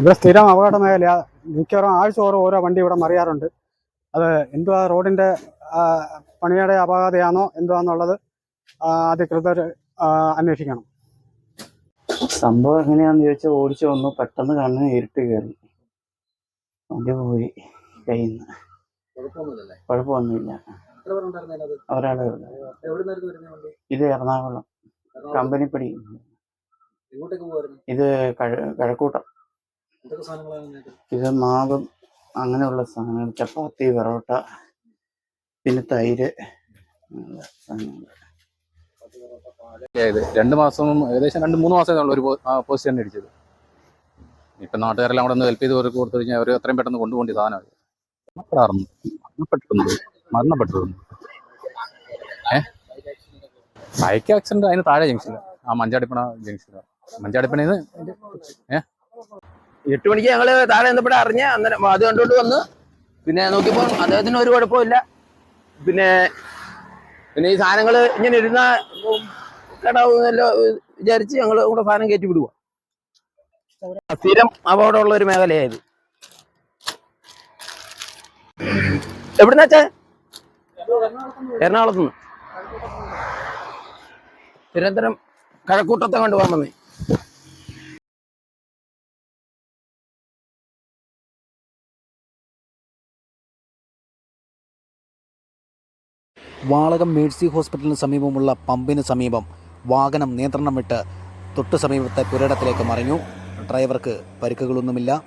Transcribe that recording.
ഇവിടെ സ്ഥിരം അപകട മേഖല മിക്കവാറും ആഴ്ച ഓരോ ഓരോ വണ്ടി ഇവിടെ മറിയാറുണ്ട്. അത് എന്തുവാ റോഡിന്റെ ആ, പണിയുടെ അപാകതയാണോ എന്തുവാന്നുള്ളത് അധികൃതർ അന്വേഷിക്കണം. സംഭവം എങ്ങനെയാന്ന് ചോദിച്ചാൽ ഓടിച്ചു വന്നു പെട്ടെന്ന് കണ്ണിന് ഇരുട്ട് കയറി. വണ്ടി പോയി കയ്യിൽ നിന്ന് കുഴപ്പമൊന്നുമില്ലല്ലേ? കുഴപ്പമൊന്നുമില്ല. ഒരാളെ ഇത് എറണാകുളം. കമ്പനിപ്പടി. ഇത് കഴ- കഴക്കൂട്ടം. ഇത് മാവും അങ്ങനെയുള്ള സാധനങ്ങൾ ചപ്പാത്തി പൊറോട്ട പിന്നെ തൈര് രണ്ടു സാധനങ്ങൾ. ഇത് രണ്ട് മാസം ഏകദേശം രണ്ട് മൂന്ന് മാസം ഉള്ളൂ ഒരു പോസ്റ്റ് തന്നെ അടിച്ചത് ഇപ്പം നാട്ടുകാരെല്ലാം അവിടെ നിന്ന് ഹെൽപ്പ് ചെയ്ത് അവർക്ക് കൊടുത്തു കഴിഞ്ഞാൽ അവർ എത്രയും പെട്ടെന്ന് കൊണ്ടുപോകേണ്ട സാധനം മരണപ്പെടാറുണ്ട് മരണപ്പെട്ടിട്ടുണ്ട്. മരണപ്പെട്ടിട്ടുണ്ട്. ഏ? ബൈക്ക് ആക്സിഡന്റ് അതിന് താഴെ ജംഗ്ഷൻ ആ മഞ്ചാടിപ്പണ ജംഗ്ഷൻ മഞ്ചാടിപ്പണയിൽ നിന്ന് ഏ? എട്ട് മണിക്ക് ഞങ്ങൾ താഴെ നിന്നപ്പോഴേ അറിഞ്ഞ് അന്നേരം അത് കണ്ടോണ്ട് വന്ന്. പിന്നെ നോക്കിയപ്പോൾ അദ്ദേഹത്തിന് ഒരു കുഴപ്പമില്ല. പിന്നെ പിന്നെ ഈ സാധനങ്ങൾ ഇങ്ങനെ ഇരുന്ന കേടാവുന്നല്ലോ വിചാരിച്ച് ഞങ്ങൾ കൂടെ സാധനം കയറ്റി വിടുക സ്ഥിരം അപകടമുള്ള ഒരു മേഖലയായത്. എവിടുന്ന എറണാകുളത്തുനിന്ന്. എറണാകുളത്ത് നിന്ന് തിരുവനന്തപുരം കഴക്കൂട്ടത്തെ കൊണ്ടുപോകാൻ വന്നേ. വാളകം മേഴ്സി ഹോസ്പിറ്റലിന് സമീപമുള്ള പമ്പിന് സമീപം വാഹനം നിയന്ത്രണം വിട്ട് തൊട്ടു സമീപത്തെ പുരയിടത്തിലേക്ക് മറിഞ്ഞു. ഡ്രൈവർക്ക് പരിക്കുകളൊന്നുമില്ല.